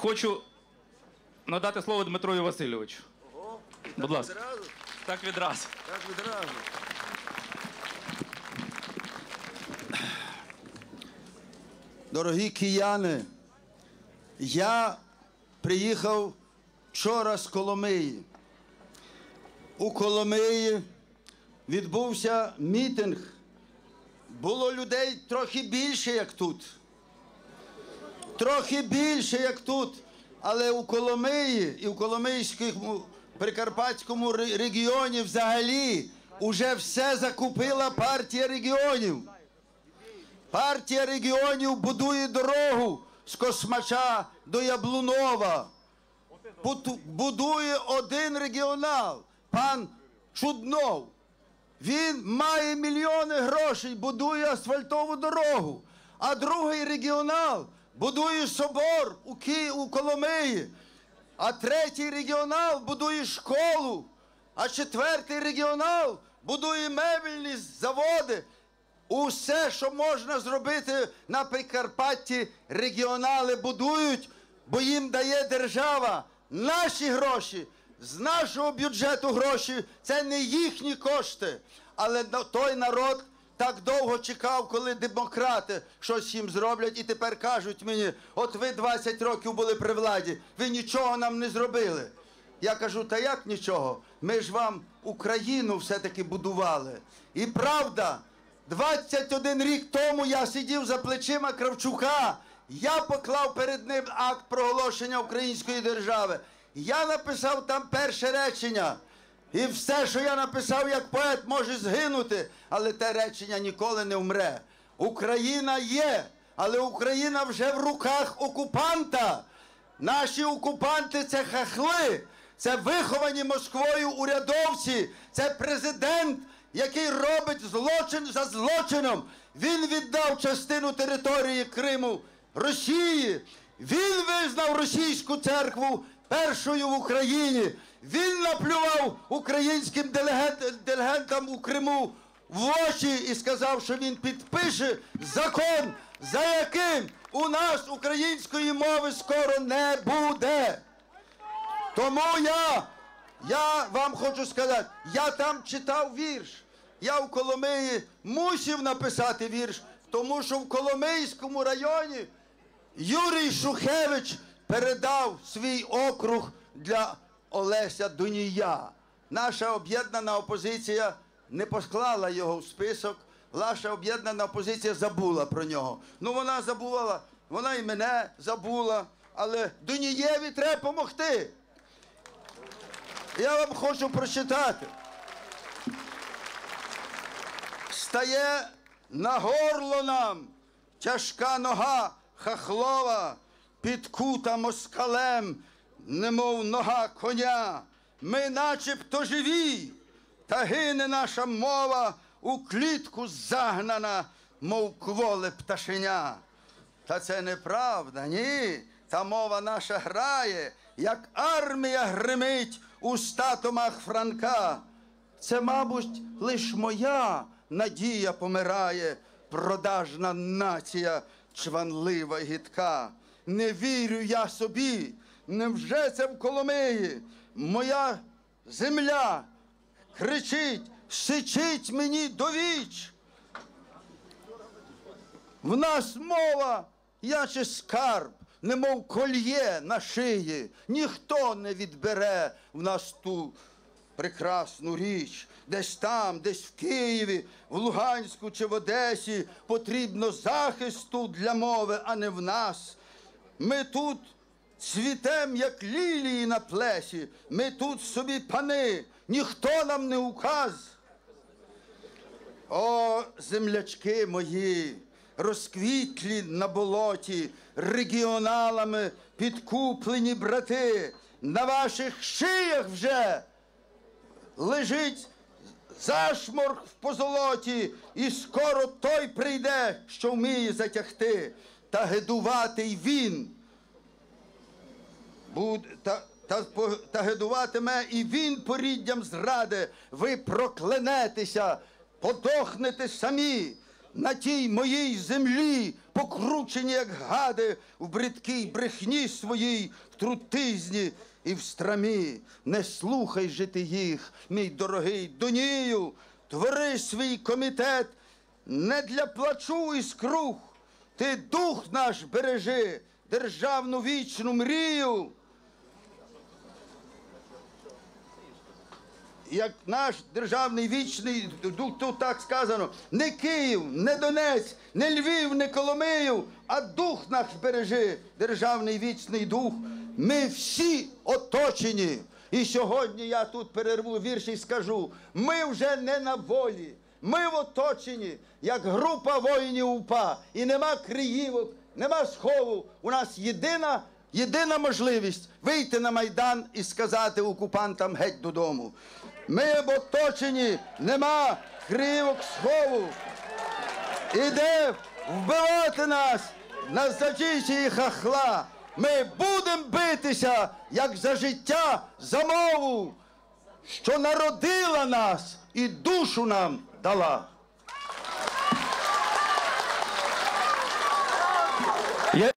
Хочу надати слово Дмитрою Васильовичу. Будь ласка. Відразу? Так відразу. Так відразу. Дорогі кияни, я приїхав вчора з Коломиї. У Коломиї відбувся мітинг. Було людей трохи більше, як тут. Трохи більше, як тут. Але у Коломиї і в Коломийському Прикарпатському регіоні взагалі уже все закупила партія регіонів. Партія регіонів будує дорогу з Космача до Яблунова. Будує один регіонал, пан Чуднов. Він має мільйони грошей, будує асфальтову дорогу. А другий регіонал будує собор у, Ки... у Коломиї. А третій регіонал будує школу. А четвертий регіонал будує мебельні заводи. Усе, що можна зробити на Прикарпатті, регіонали будують, бо їм дає держава наші гроші, з нашого бюджету гроші. Це не їхні кошти. Але той народ так довго чекав, коли демократи щось їм зроблять, і тепер кажуть мені: от ви 20 років були при владі, ви нічого нам не зробили. Я кажу, та як нічого? Ми ж вам Україну все-таки будували. І правда, 21 рік тому я сидів за плечима Кравчука. Я поклав перед ним акт проголошення української держави. Я написав там перше речення. І все, що я написав як поет, може згинути, але те речення ніколи не вмре. Україна є, але Україна вже в руках окупанта. Наші окупанти це хахли, це виховані Москвою урядовці, це президент, який робить злочин за злочином. Він віддав частину території Криму Росії. Він визнав російську церкву першою в Україні. Він наплював українським делегент- делегентам у Криму в очі і сказав, що він підпише закон, за яким у нас української мови скоро не буде. Тому я, я вам хочу сказати, я там читав вірш. Я в Коломиї мусив написати вірш, тому що в Коломийському районі Юрій Шухевич передав свій округ для Олеся Дунія. Наша об'єднана опозиція не посклала його в список. Наша об'єднана опозиція забула про нього. Ну вона забула, вона і мене забула, але Дунієві треба допомогти. Я вам хочу прочитати. Стає на горло нам тяжка нога хахлова, підкута москалем, немов нога коня. Ми начебто живі, та гине наша мова у клітку загнана, мов кволе пташеня. Та це неправда, ні. Та мова наша грає, як армія гримить у статумах Франка. Це, мабуть, лиш моя надія помирає, продажна нація, чванлива й гидка. Не вірю я собі, невже це в Коломиї? Моя земля кричить, сичить мені до віч. В нас мова, наче скарб, немов кольє на шиї. Ніхто не відбере в нас ту прекрасну річ. Десь там, десь в Києві, в Луганську чи в Одесі потрібно захисту для мови, а не в нас. Ми тут цвітем, як лілії на плесі. Ми тут собі пани, ніхто нам не указ. О, землячки мої, розквітлі на болоті, регіоналами підкуплені брати, на ваших шиях вже лежить зашморг в позолоті, і скоро той прийде, що вміє затягти, та гидуватий він. Буд, та, та, та гидуватиме і він поріддям зради. Ви проклянетеся, подохнете самі. на тій моїй землі, покручені, як гади, в бридкій брехні своїй, в трутизні і в страмі. Не слухай же ти їх, мій дорогий Донію, твори свій комітет не для плачу і скрух. Ти дух наш бережи, державну вічну мрію. як наш державний вічний дух, тут так сказано, не Київ, не Донець, не Львів, не Коломию, а дух наш бережи, державний вічний дух. Ми всі оточені. І сьогодні я тут перерву вірш і скажу: ми вже не на волі, ми в оточенні, як група воїнів УПА. І нема криївок, нема схову. У нас єдина Єдина можливість вийти на Майдан і сказати окупантам геть додому. Ми в оточенні, нема кривок схову. Іде вбивати нас на і хахла. Ми будемо битися, як за життя, за мову, що народила нас і душу нам Tá lá.